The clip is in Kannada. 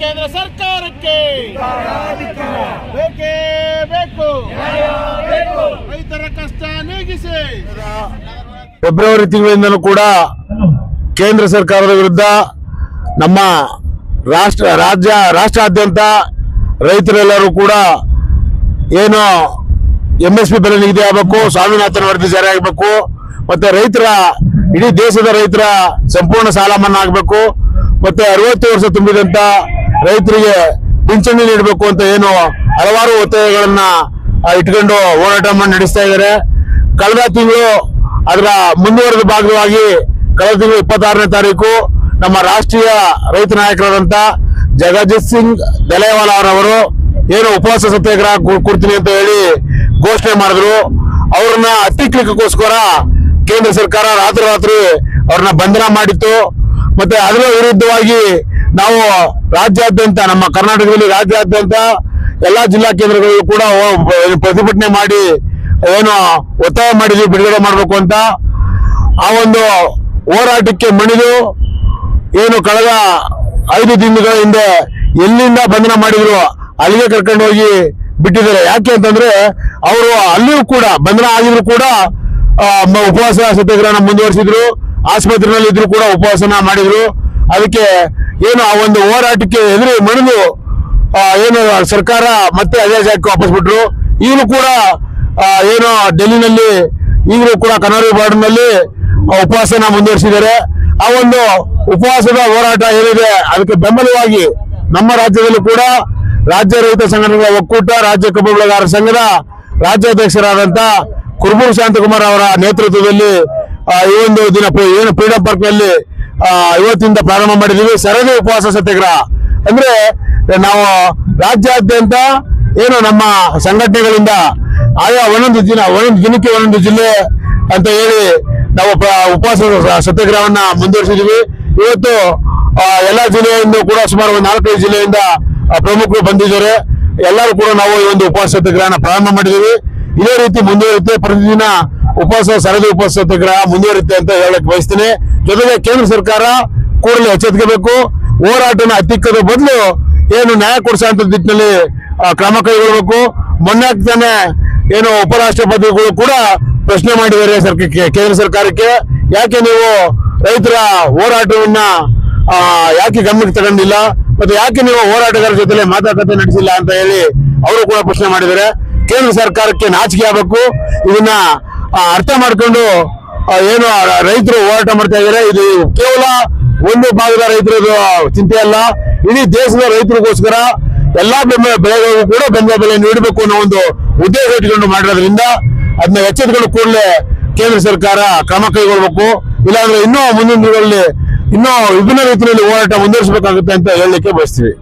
ಕೇಂದ್ರ ಸರ್ಕಾರಕ್ಕೆ. ಬೇಕೇ ಬೇಕು. ರೈತರ ಕಷ್ಟ ನೀಗಿಸಿ. ಫೆಬ್ರವರಿ ತಿಂಗಳಿಂದಲೂ ಕೂಡ ಕೇಂದ್ರ ಸರ್ಕಾರದ ವಿರುದ್ಧ ನಮ್ಮ ರಾಷ್ಟ್ರ, ರಾಜ್ಯ, ರಾಷ್ಟ್ರಾದ್ಯಂತ ರೈತರೆಲ್ಲರೂ ಕೂಡ ಏನು ಎಂ ಎಸ್ ಪಿ ಬೆಲೆ ನಿಗದಿ ಆಗಬೇಕು, ಸ್ವಾಮಿನಾಥನ್ ವರದಿ ಜಾರಿ ಆಗಬೇಕು, ಮತ್ತೆ ರೈತರ, ಇಡೀ ದೇಶದ ರೈತರ ಸಂಪೂರ್ಣ ಸಾಲ ಮನ್ನಾ ಆಗಬೇಕು, ಮತ್ತೆ ಅರವತ್ತು ವರ್ಷ ತುಂಬಿದಂತ ರೈತರಿಗೆ ಪಿಂಚಣಿ ನೀಡಬೇಕು ಅಂತ ಏನು ಹಲವಾರು ಒತ್ತಾಯಗಳನ್ನ ಇಟ್ಕೊಂಡು ಹೋರಾಟ ಮಾಡಿ ನಡೆಸ್ತಾ ಇದ್ದಾರೆ. ಕಳೆದ ತಿಂಗಳು ಅದರ ಮುಂದುವರೆದ ಭಾಗವಾಗಿ ಕಳೆದ ತಿಂಗಳು ಇಪ್ಪತ್ತಾರನೇ ತಾರೀಕು ನಮ್ಮ ರಾಷ್ಟ್ರೀಯ ರೈತ ನಾಯಕರಾದಂತ ಜಗಜಿತ್ ಸಿಂಗ್ ದಲೇವಾಲ ಅವರವರು ಏನು ಉಪವಾಸ ಸತ್ಯಾಗ್ರಹ ಕೊಡ್ತೀನಿ ಅಂತ ಹೇಳಿ ಘೋಷಣೆ ಮಾಡಿದ್ರು. ಅವ್ರನ್ನ ಹತ್ತಿಕ್ಲಿಕ್ಕೋಸ್ಕರ ಕೇಂದ್ರ ಸರ್ಕಾರ ರಾತ್ರಿ ರಾತ್ರಿ ಅವ್ರನ್ನ ಬಂಧನ ಮಾಡಿತ್ತು. ಮತ್ತೆ ಅದರ ವಿರುದ್ಧವಾಗಿ ನಾವು ರಾಜ್ಯಾದ್ಯಂತ, ನಮ್ಮ ಕರ್ನಾಟಕದಲ್ಲಿ ರಾಜ್ಯಾದ್ಯಂತ ಎಲ್ಲಾ ಜಿಲ್ಲಾ ಕೇಂದ್ರಗಳಲ್ಲೂ ಕೂಡ ಪ್ರತಿಭಟನೆ ಮಾಡಿ ಏನು ಒತ್ತಾಯ ಮಾಡಿದ್ವಿ, ಬಿಡುಗಡೆ ಮಾಡಬೇಕು ಅಂತ. ಆ ಒಂದು ಹೋರಾಟಕ್ಕೆ ಮಣಿದು ಏನು ಕಳೆದ ಐದು ದಿನಗಳ ಹಿಂದೆ ಎಲ್ಲಿಂದ ಬಂಧನ ಮಾಡಿದ್ರು, ಅಲ್ಲಿಗೆ ಕರ್ಕೊಂಡು ಹೋಗಿ ಬಿಟ್ಟಿದ್ದಾರೆ. ಯಾಕೆ ಅಂತಂದ್ರೆ ಅವರು ಅಲ್ಲಿಯೂ ಕೂಡ ಬಂಧನ ಆಗಿದ್ರು ಕೂಡ ಉಪವಾಸ ಸತ್ಯಾಗ್ರಹ ಮುಂದುವರಿಸಿದ್ರು ಆಸ್ಪತ್ರೆಯಲ್ಲಿ ಇದ್ರು ಕೂಡ ಉಪವಾಸನ ಮಾಡಿದ್ರು. ಅದಕ್ಕೆ ಏನು ಆ ಒಂದು ಹೋರಾಟಕ್ಕೆ ಎದುರು ಮಣಿದು ಏನು ಸರ್ಕಾರ ಮತ್ತೆ ಅದೇ ಜಾಗಕ್ಕೆ ವಾಪಸ್ ಬಿಟ್ರು. ಈಗಲೂ ಕೂಡ ಏನು ಡೆಲ್ಲಿನಲ್ಲಿ ಈಗಲೂ ಕೂಡ ಕನಾರಿ ಬಾರ್ಡರ್ನಲ್ಲಿ ಉಪವಾಸನ ಮುಂದುವರಿಸಿದ್ದಾರೆ. ಆ ಒಂದು ಉಪವಾಸದ ಹೋರಾಟ ಏನಿದೆ ಅದಕ್ಕೆ ಬೆಂಬಲವಾಗಿ ನಮ್ಮ ರಾಜ್ಯದಲ್ಲೂ ಕೂಡ ರಾಜ್ಯ ರೈತ ಸಂಘಟನೆಗಳ ಒಕ್ಕೂಟ ರಾಜ್ಯ ಕಬ್ಬು ಬೆಳೆಗಾರರ ಸಂಘದ ರಾಜ್ಯಾಧ್ಯಕ್ಷರಾದಂತ ಕುರುಬೂರು ಶಾಂತಕುಮಾರ್ ಅವರ ನೇತೃತ್ವದಲ್ಲಿ ಈ ಒಂದು ದಿನ ಏನು ಫ್ರೀಡಂ ಪಾರ್ಕ್ನಲ್ಲಿ ಆ, ಇವತ್ತಿಂದ ಪ್ರಾರಂಭ ಮಾಡಿದ್ದೀವಿ. ಸರದಿ ಉಪವಾಸ ಸತ್ಯಾಗ್ರಹ. ಅಂದ್ರೆ ನಾವು ರಾಜ್ಯಾದ್ಯಂತ ಏನು ನಮ್ಮ ಸಂಘಟನೆಗಳಿಂದ ಆಯಾ ಒಂದೊಂದು ದಿನ, ಒಂದೊಂದು ದಿನಕ್ಕೆ ಒಂದೊಂದು ಜಿಲ್ಲೆ ಅಂತ ಹೇಳಿ ನಾವು ಉಪವಾಸ ಸತ್ಯಾಗ್ರಹವನ್ನ ಮುಂದುವರಿಸಿದೀವಿ ಇವತ್ತು ಎಲ್ಲಾ ಜಿಲ್ಲೆಯಿಂದ ಕೂಡ ಸುಮಾರು ಒಂದು ನಾಲ್ಕೈದು ಜಿಲ್ಲೆಯಿಂದ ಪ್ರಮುಖರು ಬಂದಿದ್ದಾರೆ. ಎಲ್ಲರೂ ಕೂಡ ನಾವು ಈ ಒಂದು ಉಪವಾಸ ಸತ್ಯಾಗ್ರಹನ ಪ್ರಾರಂಭ ಮಾಡಿದೀವಿ ಇದೇ ರೀತಿ ಮುಂದುವರಿಯುತ್ತೆ. ಪ್ರತಿದಿನ ಉಪವಾಸ, ಸರದಿ ಉಪವಾಸ ಸತ್ಯಾಗ್ರಹ ಮುಂದುವರಿಯುತ್ತೆ ಅಂತ ಹೇಳಕ್ ಬಯಸ್ತೀನಿ. ಜೊತೆಗೆ ಕೇಂದ್ರ ಸರ್ಕಾರ ಕೂಡಲೇ ಎಚ್ಚೆತ್ಕೋಬೇಕು. ಹೋರಾಟನ ಹತ್ತಿಕ್ಕದ ಬದಲು ಏನು ನ್ಯಾಯ ಕೊಡಿಸುವಂತ ನಿಟ್ಟಿನಲ್ಲಿ ಕ್ರಮ ಕೈಗೊಳ್ಳಬೇಕು ಮೊನ್ನೆ ತಾನೆ ಏನು ಉಪರಾಷ್ಟ್ರಪತಿಗಳು ಕೂಡ ಪ್ರಶ್ನೆ ಮಾಡಿದ್ದಾರೆ ಸರ್ಕಾರಕ್ಕೆ ಕೇಂದ್ರ ಸರ್ಕಾರಕ್ಕೆ. ಯಾಕೆ ನೀವು ರೈತರ ಹೋರಾಟವನ್ನ ಯಾಕೆ ಗಮನಕ್ಕೆ ತಗೊಂಡಿಲ್ಲ ಮತ್ತೆ ಯಾಕೆ ನೀವು ಹೋರಾಟಗಾರರ ಜೊತೆ ಮಾತುಕತೆ ನಡೆಸಿಲ್ಲ ಅಂತ ಹೇಳಿ ಅವರು ಕೂಡ ಪ್ರಶ್ನೆ ಮಾಡಿದ್ದಾರೆ. ಕೇಂದ್ರ ಸರ್ಕಾರಕ್ಕೆ ನಾಚಿಕೆ ಆಗಬೇಕು. ಇದನ್ನ ಅರ್ಥ ಮಾಡ್ಕೊಂಡು ಏನು ರೈತರು ಹೋರಾಟ ಮಾಡ್ತಾ ಇದ್ದಾರೆ ಇದು ಕೇವಲ ಒಂದು ಭಾಗದ ರೈತರದು ಚಿಂತೆ ಅಲ್ಲ. ಇಡೀ ದೇಶದ ರೈತರಿಗೋಸ್ಕರ ಎಲ್ಲಾ ಬೆಂಬಲ ಬೆಳೆಗಳಿಗೂ ಕೂಡ ಬೆಂಬಲ ಬೆಲೆ ನೀಡಬೇಕು ಅನ್ನೋ ಒಂದು ಉದ್ದೇಶ ಇಟ್ಕೊಂಡು ಮಾಡಿರೋದ್ರಿಂದ ಅದನ್ನ ಎಚ್ಚೆತ್ಕೊಂಡು ಕೂಡಲೇ ಕೇಂದ್ರ ಸರ್ಕಾರ ಕ್ರಮ ಕೈಗೊಳ್ಳಬೇಕು ಇಲ್ಲಾಂದ್ರೆ ಇನ್ನೂ ಮುಂದಿನ ದಿನಗಳಲ್ಲಿ, ಇನ್ನೂ ವಿಭಿನ್ನ ರೀತಿಯಲ್ಲಿ ಹೋರಾಟ ಮುಂದುವರಿಸಬೇಕಾಗುತ್ತೆ ಅಂತ ಹೇಳಲಿಕ್ಕೆ ಬಯಸ್ತೀವಿ.